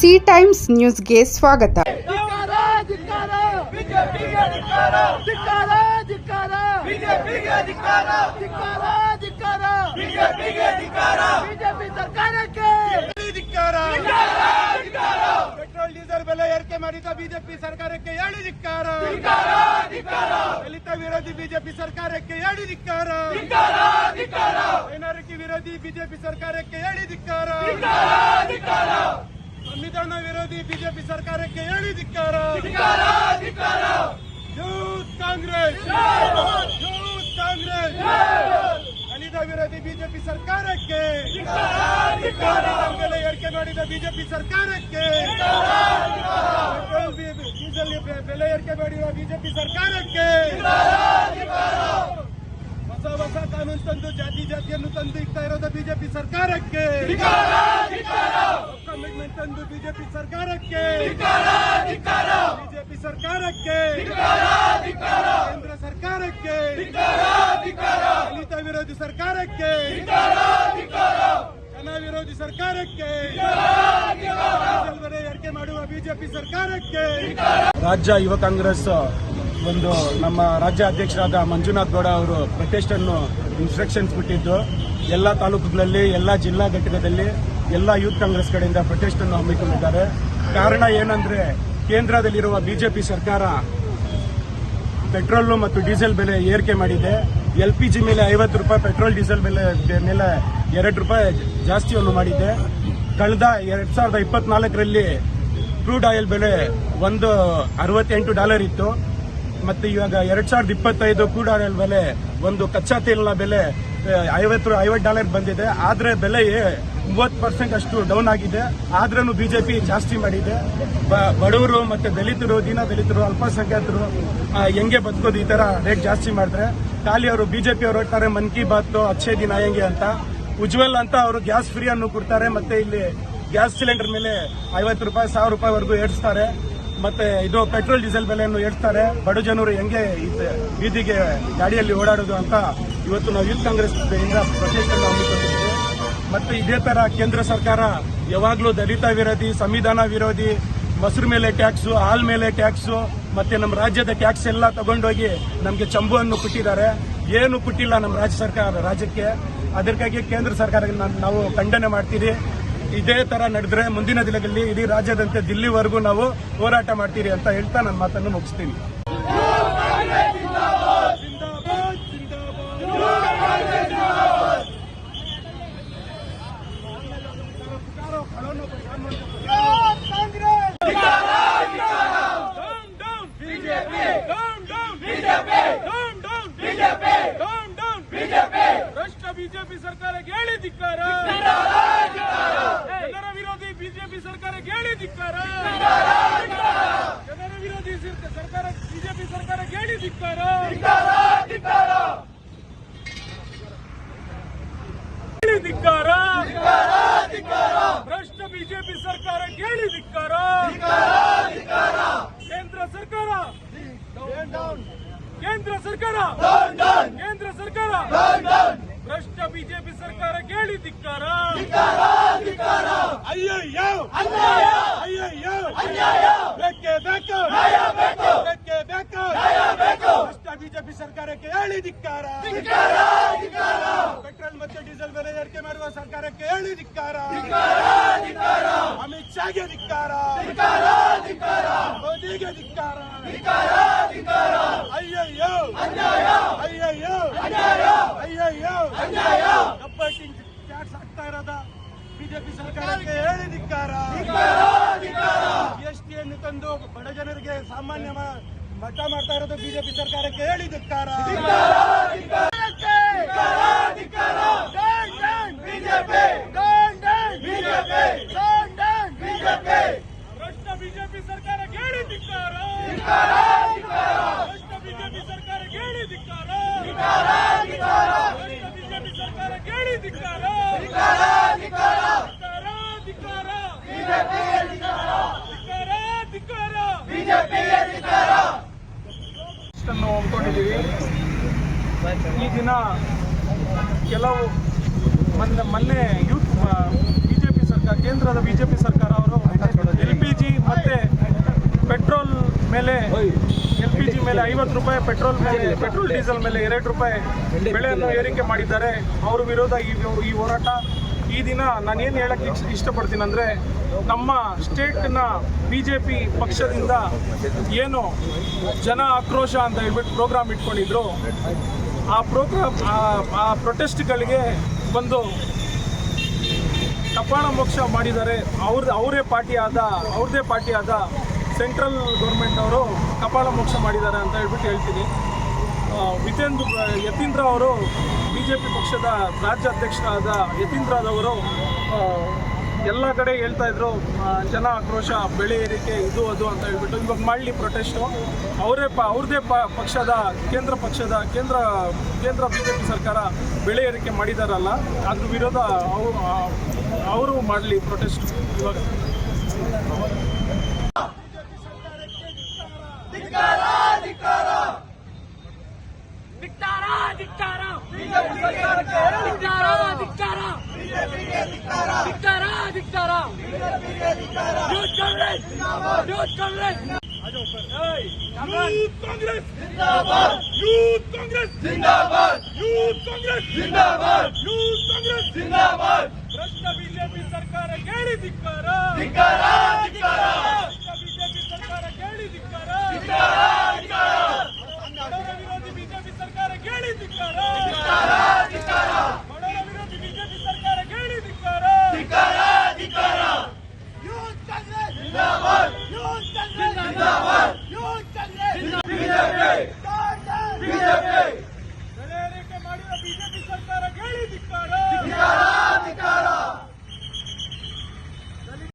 C times ನ್ಯೂಸ್ಗೆ ಸ್ವಾಗತ ಧಿಕ್ಕಾರ ಧಿಕ್ಕಾರ ಬಿಜೆಪಿಗೆ ಧಿಕ್ಕಾರ ಧಿಕ್ಕಾರ ಧಿಕ್ಕಾರ ಬಿಜೆಪಿಗೆ ಧಿಕ್ಕಾರ ಧಿಕ್ಕಾರ ಧಿಕ್ಕಾರ ಬಿಜೆಪಿಗೆ ಧಿಕ್ಕಾರ ಬಿಜೆಪಿ ಸರ್ಕಾರಕ್ಕೆ ಧಿಕ್ಕಾರ ಪೆಟ್ರೋಲ್ ಡೀಸೆಲ್ ಬೆಲೆ ಏರಿಕೆ ಮಾಡಿದ ಬಿಜೆಪಿ ಸರ್ಕಾರಕ್ಕೆ ಹೇಳಿ ಧಿಕ್ಕಾರ ದಲಿತ ವಿರೋಧಿ ಬಿಜೆಪಿ ಸರ್ಕಾರಕ್ಕೆ ಹೇಳಿ ಧಿಕ್ಕಾರ ಮೈನಾರಿಟಿ ವಿರೋಧಿ ಬಿಜೆಪಿ ಸರ್ಕಾರಕ್ಕೆ ಹೇಳಿ ಧಿಕ್ಕಾರ ಸಂವಿಧಾನ ವಿರೋಧಿ ಬಿಜೆಪಿ ಸರ್ಕಾರಕ್ಕೆ ಹೇಳಿ ಧಿಕ್ಕಾರ. ಯೂತ್ ಕಾಂಗ್ರೆಸ್. ಯೂತ್ ಕಾಂಗ್ರೆಸ್. ದಲಿತ ವಿರೋಧಿ ಬಿಜೆಪಿ ಸರ್ಕಾರಕ್ಕೆ. ಬೆಲೆ ಏರಿಕೆ ಮಾಡಿದ ಬಿಜೆಪಿ ಸರ್ಕಾರಕ್ಕೆ. ಡೀಸೆಲ್ ಬೆಲೆ ಏರಿಕೆ ಮಾಡಿರುವ ಬಿಜೆಪಿ ಸರ್ಕಾರಕ್ಕೆ. ಹೊಸ ಹೊಸ ಕಾನೂನು ತಂದು ಜಾತಿ ಜಾತಿಯನ್ನು ತಂದು ಇಕ್ತಾ ಇರೋದ ಬಿಜೆಪಿ ಸರ್ಕಾರಕ್ಕೆ. ಕಮಿಟ್ಮೆಂಟ್ ತಂದು ಬಿಜೆಪಿ ಸರ್ಕಾರಕ್ಕೆ. ಬಿಜೆಪಿ ಸರ್ಕಾರಕ್ಕೆ. ಕೇಂದ್ರ ಸರ್ಕಾರಕ್ಕೆ. ದಲಿತ ವಿರೋಧಿ ಸರ್ಕಾರಕ್ಕೆ. ಜನ ವಿರೋಧಿ ಸರ್ಕಾರಕ್ಕೆ. ಏರಿಕೆ ಮಾಡುವ ಬಿಜೆಪಿ ಸರ್ಕಾರಕ್ಕೆ. ರಾಜ್ಯ ಯುವ ಕಾಂಗ್ರೆಸ್, ಒಂದು ನಮ್ಮ ರಾಜ್ಯ ಅಧ್ಯಕ್ಷರಾದ ಮಂಜುನಾಥ್ ಗೌಡ ಅವರು ಪ್ರೊಟೆಸ್ಟ್ ಅನ್ನು ಇನ್ಸ್ಟ್ರಕ್ಷನ್ಸ್ ಬಿಟ್ಟಿದ್ದು ಎಲ್ಲ ತಾಲೂಕುಗಳಲ್ಲಿ, ಎಲ್ಲ ಜಿಲ್ಲಾ ಘಟಕದಲ್ಲಿ ಎಲ್ಲ ಯೂತ್ ಕಾಂಗ್ರೆಸ್ ಕಡೆಯಿಂದ ಪ್ರೊಟೆಸ್ಟ್ ಅನ್ನು ಹಮ್ಮಿಕೊಂಡಿದ್ದಾರೆ. ಕಾರಣ ಏನಂದ್ರೆ, ಕೇಂದ್ರದಲ್ಲಿರುವ ಬಿಜೆಪಿ ಸರ್ಕಾರ ಪೆಟ್ರೋಲ್ ಮತ್ತು ಡೀಸೆಲ್ ಬೆಲೆ ಏರಿಕೆ ಮಾಡಿದೆ. ಎಲ್ ಪಿ ಜಿ ಮೇಲೆ ಐವತ್ತು ರೂಪಾಯಿ, ಪೆಟ್ರೋಲ್, ಡೀಸೆಲ್ ಬೆಲೆ ಮೇಲೆ ಎರಡು ರೂಪಾಯಿ ಜಾಸ್ತಿಯನ್ನು ಮಾಡಿದೆ. ಕಳೆದ ಎರಡ್ ಸಾವಿರದ ಇಪ್ಪತ್ನಾಲ್ಕರಲ್ಲಿ ಕ್ರೂಡ್ ಆಯಿಲ್ ಬೆಲೆ ಒಂದು ಅರವತ್ತೆಂಟು ಡಾಲರ್ ಇತ್ತು. ಮತ್ತೆ ಇವಾಗ ಎರಡ್ ಸಾವಿರದ ಇಪ್ಪತ್ತೈದು ಕ್ರೂಡ್ ಆಯಿಲ್ ಬೆಲೆ ಒಂದು ಕಚ್ಚಾ ತೈಲ ಬೆಲೆ ಐವತ್ತು ಐವತ್ತು ಡಾಲರ್ ಬಂದಿದೆ. ಆದ್ರೆ ಬೆಲೆ ಮೂವತ್ತು ಪರ್ಸೆಂಟ್ ಅಷ್ಟು ಡೌನ್ ಆಗಿದೆ. ಆದ್ರೂ ಬಿಜೆಪಿ ಜಾಸ್ತಿ ಮಾಡಿದೆ. ಬಡವರು ಮತ್ತೆ ದಲಿತರು, ದೀನ ದಲಿತರು, ಅಲ್ಪಸಂಖ್ಯಾತರು ಹೆಂಗೆ ಬದುಕೋದು ಈ ತರ ರೇಟ್ ಜಾಸ್ತಿ ಮಾಡಿದ್ರೆ, ಖಾಲಿ ಅವರು ಬಿಜೆಪಿ ಅವರು ಹೇಳ್ತಾರೆ, ಮನ್ ಕಿ ಬಾತ್ ಅಚ್ಚೇ ದಿನ ಹೆಂಗೆ ಅಂತ. ಉಜ್ವಲ್ ಅಂತ ಅವರು ಗ್ಯಾಸ್ ಫ್ರೀ ಅನ್ನು ಕೊಡ್ತಾರೆ, ಮತ್ತೆ ಇಲ್ಲಿ ಗ್ಯಾಸ್ ಸಿಲಿಂಡರ್ ಮೇಲೆ ಐವತ್ತು ರೂಪಾಯಿ, ಸಾವಿರ ರೂಪಾಯಿವರೆಗೂ ಏರಿಸ್ತಾರೆ. ಮತ್ತೆ ಇದು ಪೆಟ್ರೋಲ್, ಡೀಸೆಲ್ ಬೆಲೆಯನ್ನು ಏರ್ತಾರೆ ಬಡ ಜನರು ಹೆಂಗೆ ಬೀದಿಗೆ ಗಾಡಿಯಲ್ಲಿ ಓಡಾಡೋದು ಅಂತ ಇವತ್ತು ನಾವು ಯೂತ್ ಕಾಂಗ್ರೆಸ್ ಪ್ರತಿಷ್ಠೆ ಮತ್ತೆ ಇದೇ ತರ ಕೇಂದ್ರ ಸರ್ಕಾರ ಯಾವಾಗಲೂ ದಲಿತ ವಿರೋಧಿ, ಸಂವಿಧಾನ ವಿರೋಧಿ, ಮೊಸರು ಮೇಲೆ ಟ್ಯಾಕ್ಸು ಹಾಲ್ ಮೇಲೆ ಟ್ಯಾಕ್ಸು ಮತ್ತೆ ನಮ್ಮ ರಾಜ್ಯದ ಟ್ಯಾಕ್ಸ್ ಎಲ್ಲ ತಗೊಂಡೋಗಿ ನಮಗೆ ಚಂಬುವನ್ನು ಕೊಟ್ಟಿದ್ದಾರೆ. ಏನು ಕೊಟ್ಟಿಲ್ಲ ನಮ್ಮ ರಾಜ್ಯ ಸರ್ಕಾರ, ರಾಜ್ಯಕ್ಕೆ. ಅದಕ್ಕಾಗಿ ಕೇಂದ್ರ ಸರ್ಕಾರ ನಾವು ಖಂಡನೆ ಮಾಡ್ತೀರಿ. ಇದೇ ತರ ನಡೆದ್ರೆ ಮುಂದಿನ ದಿನಗಳಲ್ಲಿ ಇಡೀ ರಾಜ್ಯದಂತೆ ದಿಲ್ಲಿವರೆಗೂ ನಾವು ಹೋರಾಟ ಮಾಡ್ತೀರಿ ಅಂತ ಹೇಳ್ತಾ ನನ್ನ ಮಾತನ್ನು ಮುಗಿಸ್ತೀನಿ. ಭ್ರಷ್ಟ ಬಿಜೆಪಿ ಸರ್ಕಾರಕ್ಕೆ ಹೇಳಿ ಧಿಕ್ಕಾರ ಜನರ ವಿರೋಧಿ ಬಿಜೆಪಿ ಸರ್ಕಾರಕ್ಕೆ ಹೇಳಿ ಧಿಕ್ಕಾರ ಜನರ ವಿರೋಧಿ ಸಿರ್- ಸರ್ಕಾರ ಬಿಜೆಪಿ ಸರ್ಕಾರಕ್ಕೆ ಹೇಳಿ ಧಿಕ್ಕಾರ ಹೇಳಿ ಧಿಕ್ಕಾರ ಭ್ರಷ್ಟ ಬಿಜೆಪಿ ಸರ್ಕಾರಕ್ಕೆ ಹೇಳಿ ಧಿಕ್ಕಾರ ಕೇಂದ್ರ ಸರ್ಕಾರ ಕೇಂದ್ರ ಸರ್ಕಾರ ಕೇಂದ್ರ ಸರ್ಕಾರ ಭ್ರಷ್ಟ ಬಿಜೆಪಿ ಸರ್ಕಾರ ಕೇಳಿ ಧಿಕ್ಕಾರ ಅಯ್ಯಯ್ಯೋ ಅಯ್ಯಯ್ಯೋ ಬೇಕೇ ಬೇಕು ಬೇಕೇ ಬೇಕು ಭ್ರಷ್ಟ ಬಿಜೆಪಿ ಸರ್ಕಾರಕ್ಕೆ ಹೇಳಿ ಧಿಕ್ಕಾರ ಪೆಟ್ರೋಲ್ ಮತ್ತು ಡೀಸೆಲ್ ಬೆಲೆ ಏರಿಕೆ ಮಾಡುವ ಸರ್ಕಾರಕ್ಕೆ ಹೇಳಿ ಧಿಕ್ಕಾರ ಅಮಿತ್ ಶಾಗೆ ಧಿಕ್ಕಾರ ಮೋದಿಗೆ ಧಿಕ್ಕಾರ ಅಯ್ಯಯ್ಯೋ ಅಯ್ಯಯ್ಯೋ ಟ್ಯಾಕ್ಸ್ ಆಗ್ತಾ ಇರೋದ ಬಿಜೆಪಿ ಸರ್ಕಾರಕ್ಕೆ ಹೇಳಿ ಧಿಕ್ಕಾರ. ಜಿಎಸ್ಟಿ ಅನ್ನು ತಂದು ಬಡ ಜನರಿಗೆ ಸಾಮಾನ್ಯ ಮಠ ಮಾಡ್ತಾ ಇರೋದು ಬಿಜೆಪಿ ಸರ್ಕಾರಕ್ಕೆ ಹೇಳಿ ಧಿಕ್ಕಾರ ಭ್ರಷ್ಟ ಬಿಜೆಪಿ ಸರ್ಕಾರ ಕೇಳಿ ಧಿಕ್ಕಾರ ಭ್ರಷ್ಟ ಬಿಜೆಪಿ ಸರ್ಕಾರ ಕೇಳಿ ಧಿಕ್ಕಾರ ಭ್ರಷ್ಟ ಬಿಜೆಪಿ ಸರ್ಕಾರ ಕೇಳಿ ಧಿಕ್ಕಾರ ಧಿಕ್ಕಾರ ಧಿಕ್ಕಾರ ಧಿಕ್ಕಾರ ಧಿಕ್ಕಾರ ಅನ್ನು ಹಮ್ಮಿಕೊಂಡಿದ್ದೀವಿ ಈ ದಿನ ಕೆಲವು ಮೊನ್ನೆ ಮೊನ್ನೆ ಯೂತ್ ಪಿ ಸರ್ಕಾರ, ಕೇಂದ್ರದ ಬಿ ಜೆ ಪಿ ಸರ್ಕಾರ ಅವರು ಎಲ್ ಪಿ ಜಿ ಮತ್ತು ಪೆಟ್ರೋಲ್ ಮೇಲೆ, ಎಲ್ ಪಿ ಜಿ ಮೇಲೆ ಐವತ್ತು ರೂಪಾಯಿ, ಪೆಟ್ರೋಲ್ ಮೇಲೆ ಪೆಟ್ರೋಲ್ ಡೀಸೆಲ್ ಮೇಲೆ ಎರಡು ರೂಪಾಯಿ ಬೆಲೆಯನ್ನು ಏರಿಕೆ ಮಾಡಿದ್ದಾರೆ. ಅವ್ರ ವಿರೋಧ ಈ ಈ ಹೋರಾಟ. ಈ ದಿನ ನಾನೇನು ಹೇಳಕ್ಕೆ ಇಷ್ಟ ಇಷ್ಟಪಡ್ತೀನಿ ಅಂದರೆ ನಮ್ಮ ಸ್ಟೇಟ್ನ ಬಿ ಜೆ ಪಿ ಪಕ್ಷದಿಂದ ಏನು ಜನ ಆಕ್ರೋಶ ಅಂತ ಹೇಳ್ಬಿಟ್ಟು ಪ್ರೋಗ್ರಾಮ್ ಇಟ್ಕೊಂಡಿದ್ರು. ಆ ಪ್ರೋಗ್ರಾಮ್, ಆ ಪ್ರೊಟೆಸ್ಟ್ಗಳಿಗೆ ಬಂದು ಕಪಾಳ ಮೋಕ್ಷ ಮಾಡಿದ್ದಾರೆ. ಅವ್ರ, ಅವರೇ ಪಾರ್ಟಿ ಆದ ಅವ್ರದ್ದೇ ಪಾರ್ಟಿ ಆದ ಸೆಂಟ್ರಲ್ ಗೌರ್ಮೆಂಟ್ ಅವರು ಕಪಾಳ ಮೋಕ್ಷ ಮಾಡಿದ್ದಾರೆ ಅಂತ ಹೇಳ್ಬಿಟ್ಟು ಹೇಳ್ತೀನಿ. ವಿತೇಂದ್ರ ಯತೀಂದ್ರ ಅವರು ಬಿ ಜೆ ಪಿ ಪಕ್ಷದ ರಾಜ್ಯ ಅಧ್ಯಕ್ಷರಾದ ಯತೀಂದ್ರದವರು ಎಲ್ಲ ಕಡೆ ಹೇಳ್ತಾ ಇದ್ರು ಜನ ಆಕ್ರೋಶ, ಬೆಳೆ ಏರಿಕೆ, ಇದು, ಅದು ಅಂತ ಹೇಳ್ಬಿಟ್ಟು. ಇವಾಗ ಮಾಡಲಿ ಪ್ರೊಟೆಸ್ಟು ಅವರೇ ಪ ಅವ್ರದ್ದೇ ಪ, ಪಕ್ಷದ, ಕೇಂದ್ರ ಪಕ್ಷದ, ಕೇಂದ್ರ ಕೇಂದ್ರ ಬಿ ಜೆ ಪಿ ಸರ್ಕಾರ ಬೆಳೆ ಏರಿಕೆ ಮಾಡಿದಾರಲ್ಲ, ಅದ್ರ ವಿರೋಧ ಅವರು ಅವರು ಮಾಡಲಿ ಪ್ರೊಟೆಸ್ಟ್ ಇವಾಗ. ಧಿಕ್ಕಾರ ಧಿಕ್ಕಾರ. ಧಿಕ್ಕಾರ ಧಿಕ್ಕಾರ. ಧಿಕ್ಕಾರ ಧಿಕ್ಕಾರ. Youth Congress youth Congress youth Congress ಜಿಂದಾಬಾದ್ ಯೂತ್ ಕಾಂಗ್ರೆಸ್ ಜಿಂದಾಬಾದ್ ಯೂತ್ ಕಾಂಗ್ರೆಸ್ ಜಿಂದಾಬಾದ್ ಯೂತ್ ಕಾಂಗ್ರೆಸ್ ಜಿಂದಾಬಾದ್ ಭ್ರಷ್ಟ ಬಿಜೆಪಿ ಸರ್ಕಾರ ಕೇಳಿ ಧಿಕ್ಕಾರ ಧಿಕ್ಕಾರ ಧಿಕ್ಕಾರ